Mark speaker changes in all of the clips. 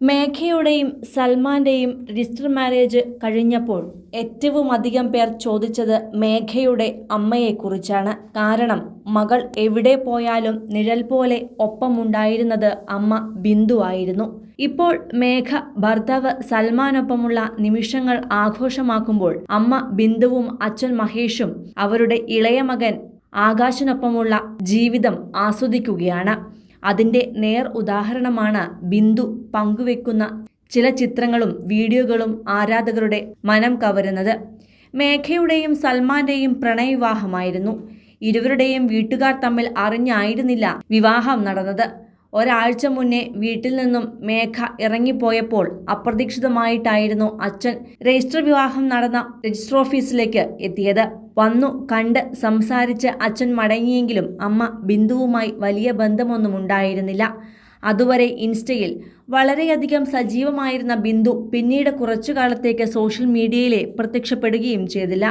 Speaker 1: മേഘയുടെയും സൽമാന്റെയും register marriage കഴിഞ്ഞപ്പോൾ ഏറ്റവും അധികം പേർ ചോദിച്ചത് മേഘയുടെ അമ്മയെക്കുറിച്ചാണ്. കാരണം മകൾ എവിടെ പോയാലും നിഴൽ പോലെ ഒപ്പമുണ്ടായിരുന്നത് അമ്മ ബിന്ദു ആയിരുന്നു. ഇപ്പോൾ മേഘ ഭർത്താവ് സൽമാനൊപ്പമുള്ള നിമിഷങ്ങൾ ആഘോഷമാക്കുമ്പോൾ അമ്മ ബിന്ദുവും അച്ഛൻ മഹേഷും അവരുടെ ഇളയ മകൻ ആകാശിനൊപ്പമുള്ള ജീവിതം ആസ്വദിക്കുകയാണ്. അതിന്റെ നേർ ഉദാഹരണമാണ് ബിന്ദു പങ്കുവെക്കുന്ന ചില ചിത്രങ്ങളും വീഡിയോകളും ആരാധകരുടെ മനം കവരുന്നത്. മേഘയുടെയും സൽമാന്റെയും പ്രണയവിവാഹമായിരുന്നു. ഇരുവരുടെയും വീട്ടുകാർ തമ്മിൽ അറിഞ്ഞായിരുന്നില്ല വിവാഹം നടന്നത്. ഒരാഴ്ച മുന്നേ വീട്ടിൽ നിന്നും മേഘ ഇറങ്ങിപ്പോയപ്പോൾ അപ്രതീക്ഷിതമായിട്ടായിരുന്നു അച്ഛൻ രജിസ്റ്റർ വിവാഹം നടന്ന രജിസ്റ്റർ ഓഫീസിലേക്ക് എത്തിയത്. വന്നു കണ്ട് സംസാരിച്ച് അച്ഛൻ മടങ്ങിയെങ്കിലും അമ്മ ബിന്ദുവുമായി വലിയ ബന്ധമൊന്നും ഉണ്ടായിരുന്നില്ല. അതുവരെ ഇൻസ്റ്റയിൽ വളരെയധികം സജീവമായിരുന്ന ബിന്ദു പിന്നീട് കുറച്ചു കാലത്തേക്ക് സോഷ്യൽ മീഡിയയിലെ പ്രത്യക്ഷപ്പെടുകയും ചെയ്തില്ല.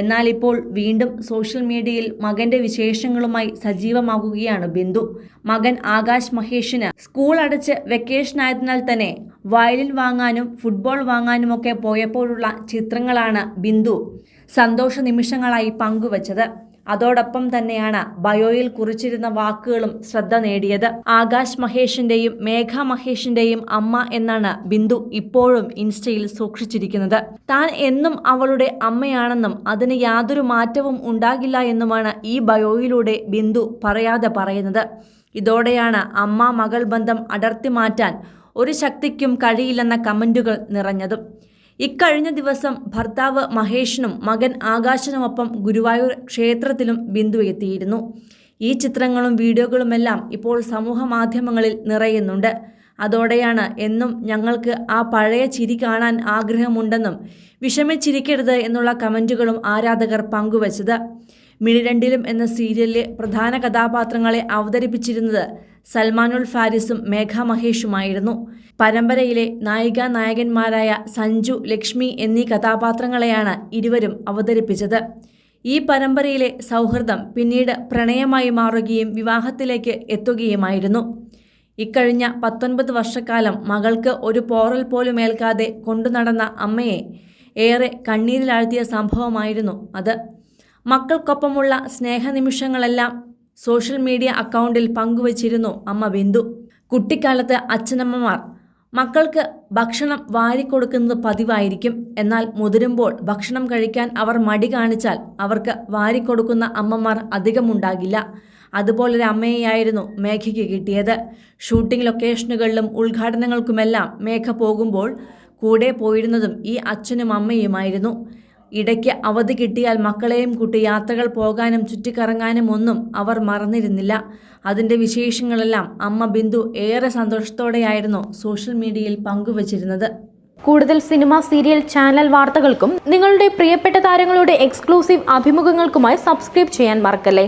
Speaker 1: എന്നാൽ ഇപ്പോൾ വീണ്ടും സോഷ്യൽ മീഡിയയിൽ മകന്റെ വിശേഷങ്ങളുമായി സജീവമാകുകയാണ് ബിന്ദു. മകൻ ആകാശ് മഹേഷിന് സ്കൂൾ അടച്ച് വെക്കേഷൻ ആയതിനാൽ തന്നെ വയലിൻ വാങ്ങാനും ഫുട്ബോൾ വാങ്ങാനുമൊക്കെ പോയപ്പോഴുള്ള ചിത്രങ്ങളാണ് ബിന്ദു സന്തോഷ നിമിഷങ്ങളായി പങ്കുവച്ചത്. അതോടൊപ്പം തന്നെയാണ് ബയോയിൽ കുറിച്ചിരുന്ന വാക്കുകളും ശ്രദ്ധ നേടിയത്. ആകാശ് മഹേഷിന്റെയും മേഘ മഹേഷിന്റെയും അമ്മ എന്നാണ് ബിന്ദു ഇപ്പോഴും ഇൻസ്റ്റയിൽ സൂക്ഷിച്ചിരിക്കുന്നത്. താൻ എന്നും അവളുടെ അമ്മയാണെന്നും അതിന് യാതൊരു മാറ്റവും ഉണ്ടാകില്ല എന്നുമാണ് ഈ ബയോയിലൂടെ ബിന്ദു പറയാതെ പറയുന്നത്. ഇതോടെയാണ് അമ്മ മകൾ ബന്ധം അടർത്തി മാറ്റാൻ ഒരു ശക്തിക്കും കഴിയില്ലെന്ന കമന്റുകൾ നിറഞ്ഞതും. ഇക്കഴിഞ്ഞ ദിവസം ഭർത്താവ് മഹേഷിനും മകൻ ആകാശനുമൊപ്പം ഗുരുവായൂർ ക്ഷേത്രത്തിലും ബിന്ദു എത്തിയിരുന്നു. ഈ ചിത്രങ്ങളും വീഡിയോകളുമെല്ലാം ഇപ്പോൾ സമൂഹ മാധ്യമങ്ങളിൽ നിറയുന്നുണ്ട്. അതോടെയാണ് എന്നും ഞങ്ങൾക്ക് ആ പഴയ ചിരി കാണാൻ ആഗ്രഹമുണ്ടെന്നും വിഷമിച്ചിരിക്കരുത് എന്നുള്ള കമന്റുകളും ആരാധകർ പങ്കുവച്ചത്. മിഴിരണ്ടിലും എന്ന സീരിയലിലെ പ്രധാന കഥാപാത്രങ്ങളെ അവതരിപ്പിച്ചിരുന്നത് സൽമാനുൽ ഫാരിസും മേഘ മഹേഷുമായിരുന്നു. പരമ്പരയിലെ നായിക നായകന്മാരായ സഞ്ജു ലക്ഷ്മി എന്നീ കഥാപാത്രങ്ങളെയാണ് ഇരുവരും അവതരിപ്പിച്ചത്. ഈ പരമ്പരയിലെ സൗഹൃദം പിന്നീട് പ്രണയമായി മാറുകയും വിവാഹത്തിലേക്ക് എത്തുകയുമായിരുന്നു. ഇക്കഴിഞ്ഞ പത്തൊൻപത് വർഷക്കാലം മകൾക്ക് ഒരു പോറൽ പോലും ഏൽക്കാതെ കൊണ്ടുനടന്ന അമ്മയെ ഏറെ കണ്ണീരിലാഴ്ത്തിയ സംഭവമായിരുന്നു അത്. മക്കൾക്കൊപ്പമുള്ള സ്നേഹനിമിഷങ്ങളെല്ലാം സോഷ്യൽ മീഡിയ അക്കൗണ്ടിൽ പങ്കുവച്ചിരുന്നു അമ്മ ബിന്ദു. കുട്ടിക്കാലത്ത് അച്ഛനമ്മമാർ മക്കൾക്ക് ഭക്ഷണം വാരിക്കൊടുക്കുന്നത് പതിവായിരിക്കും. എന്നാൽ മുതിരുമ്പോൾ ഭക്ഷണം കഴിക്കാൻ അവർ മടി കാണിച്ചാൽ അവർക്ക് വാരിക്കൊടുക്കുന്ന അമ്മമാർ അധികമുണ്ടാകില്ല. അതുപോലൊരു അമ്മയെയായിരുന്നു മേഘയ്ക്ക് കിട്ടിയത്. ഷൂട്ടിംഗ് ലൊക്കേഷനുകളിലും ഉദ്ഘാടനങ്ങൾക്കുമെല്ലാം മേഘ പോകുമ്പോൾ കൂടെ പോയിരുന്നതും ഈ അച്ഛനും അമ്മയുമായിരുന്നു. ഇടയ്ക്ക് അവധി കിട്ടിയാൽ മക്കളെയും കൂട്ടി യാത്രകൾ പോകാനും ചുറ്റിക്കറങ്ങാനും ഒന്നും അവർ മറന്നിരുന്നില്ല. അതിന്റെ വിശേഷങ്ങളെല്ലാം അമ്മ ബിന്ദു ഏറെ സന്തോഷത്തോടെയായിരുന്നു സോഷ്യൽ മീഡിയയിൽ പങ്കുവച്ചിരുന്നത്.
Speaker 2: കൂടുതൽ സിനിമ സീരിയൽ ചാനൽ വാർത്തകൾക്കും നിങ്ങളുടെ പ്രിയപ്പെട്ട താരങ്ങളുടെ എക്സ്ക്ലൂസീവ് അഭിമുഖങ്ങൾക്കുമായി സബ്സ്ക്രൈബ് ചെയ്യാൻ മറക്കല്ലേ?